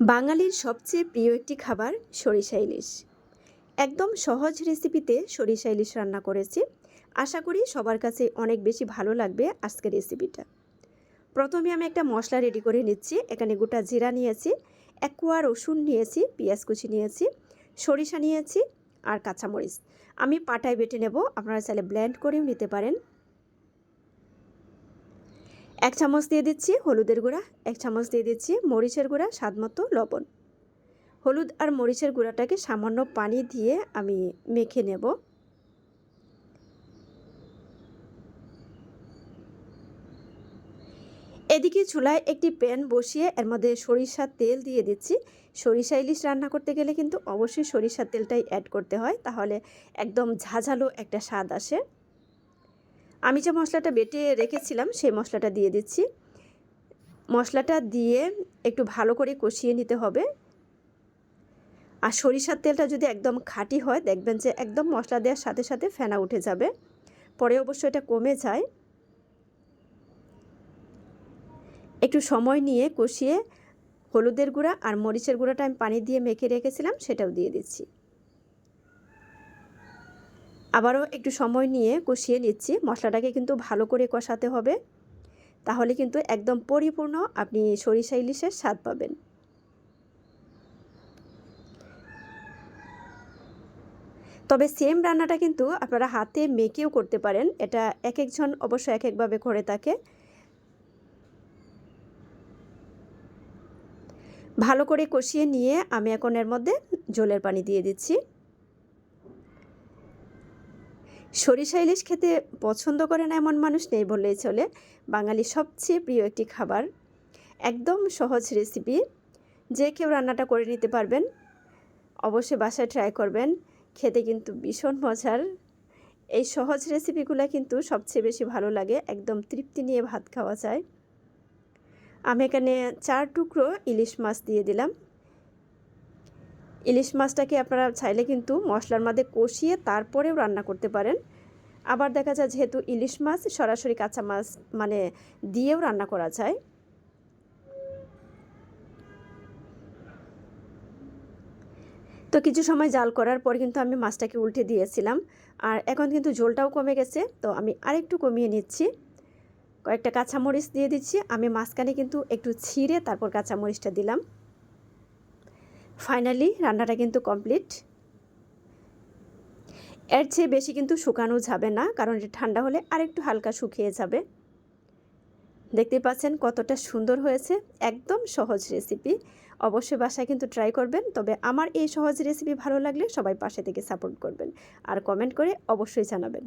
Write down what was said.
বাঙালির সবচেয়ে প্রিয় একটি খাবার সরিষা ইলিশ। একদম সহজ রেসিপিতে সরিষা ইলিশ রান্না করেছি। আশা করি সবার কাছে অনেক বেশি ভালো লাগবে আজকের রেসিপিটা। প্রথমে আমি একটা মশলা রেডি করে নিচ্ছি। এখানে গোটা জিরা নিয়েছি, এক কোয়া রসুন নিয়েছি, পেঁয়াজ কুচি নিয়েছি, সরিষা নিয়েছি আর কাঁচামরিচ। আমি পাটায় বেটে নেব, আপনারা চাইলে ব্লেন্ড করেও নিতে পারেন। এক চামচ দিয়ে দিচ্ছি হলুদের গুঁড়া, এক চামচ দিয়ে দিচ্ছি মরিচের গুঁড়া, স্বাদ মতো লবণ। হলুদ আর মরিচের গুঁড়াটাকে সামান্য পানি দিয়ে আমি মেখে নেব। এদিকে চুলায় একটি প্যান বসিয়ে এর মধ্যে সরিষার তেল দিয়ে দিচ্ছি। সরিষা ইলিশ রান্না করতে গেলে কিন্তু অবশ্যই সরিষার তেলটাই অ্যাড করতে হয়, তাহলে একদম ঝাঝালো একটা স্বাদ আসে। আমি যে মশলাটা বেটে রেখেছিলাম, সেই মশলাটা দিয়ে দিচ্ছি। মশলাটা দিয়ে একটু ভালো করে কষিয়ে নিতে হবে। আর সরিষার তেলটা যদি একদম খাঁটি হয়, দেখবেন যে একদম মশলা দেওয়ার সাথে সাথে ফেনা উঠে যাবে। পরে অবশ্য এটা কমে যায়। একটু সময় নিয়ে কষিয়ে হলুদের গুঁড়া আর মরিচের গুঁড়াটা আমি পানি দিয়ে মেখে রেখেছিলাম, সেটাও দিয়ে দিচ্ছি। আবারও একটু সময় নিয়ে কষিয়ে নিচ্ছি। মশলাটাকে কিন্তু ভালো করে কষাতে হবে। তাহলে কিন্তু একদম পরিপূর্ণ আপনি সরিষা ইলিশের স্বাদ পাবেন। তবে সেম রান্নাটা কিন্তু আপনারা হাতে মেখেও করতে পারেন। এটা এক একজন অবশ্য এক একভাবে করে থাকে। ভালো করে কষিয়ে নিয়ে আমি এখন এর মধ্যে জলের পানি দিয়ে দিচ্ছি। সরিষা ইলিশ খেতে পছন্দ করে না এমন মানুষ নেই বললেই চলে। বাঙালি সবচেয়ে প্রিয় একটি খাবার। একদম সহজ রেসিপি যে কেউ রান্নাটা করে নিতে পারবেন। অবশ্যই বাসায় ট্রাই করবেন। খেতে কিন্তু ভীষণ মজার। এই সহজ রেসিপিগুলো কিন্তু সবচেয়ে বেশি ভালো লাগে। একদম তৃপ্তি নিয়ে ভাত খাওয়া যায়। আমি এখানে চার টুকরো ইলিশ মাছ দিয়ে দিলাম। ইলিশ মাছটাকে আপনারা চাইলে কিন্তু মশলার মধ্যে কষিয়ে তারপরেও রান্না করতে পারেন। আবার দেখা যায় যেহেতু ইলিশ মাছ সরাসরি কাঁচা মাছ মানে দিয়েও রান্না করা যায়। তো কিছু সময় জাল করার পর কিন্তু আমি মাছটাকে উল্টে দিয়েছিলাম। আর এখন কিন্তু ঝোলটাও কমে গেছে, তো আমি আরেকটু কমিয়ে নিচ্ছি। কয়েকটা কাঁচামরিচ দিয়ে দিচ্ছি, আমি মাঝখানে কিন্তু একটু ছিঁড়ে তারপর কাঁচামরিচটা দিলাম। ফাইনালি রান্নাটা কিন্তু কমপ্লিট এর চেয়ে বেশি কিন্তু শুকানো যাবে না, কারণ এটা ঠান্ডা হলে আরেকটু হালকা শুকিয়ে যাবে। দেখতে পাচ্ছেন কতটা সুন্দর হয়েছে, একদম সহজ রেসিপি অবশ্যই বাসায় কিন্তু ট্রাই করবেন, তবে আমার এই সহজ রেসিপি ভালো লাগলে সবাই পাশে থেকে সাপোর্ট করবেন। আর কমেন্ট করে অবশ্যই জানাবেন।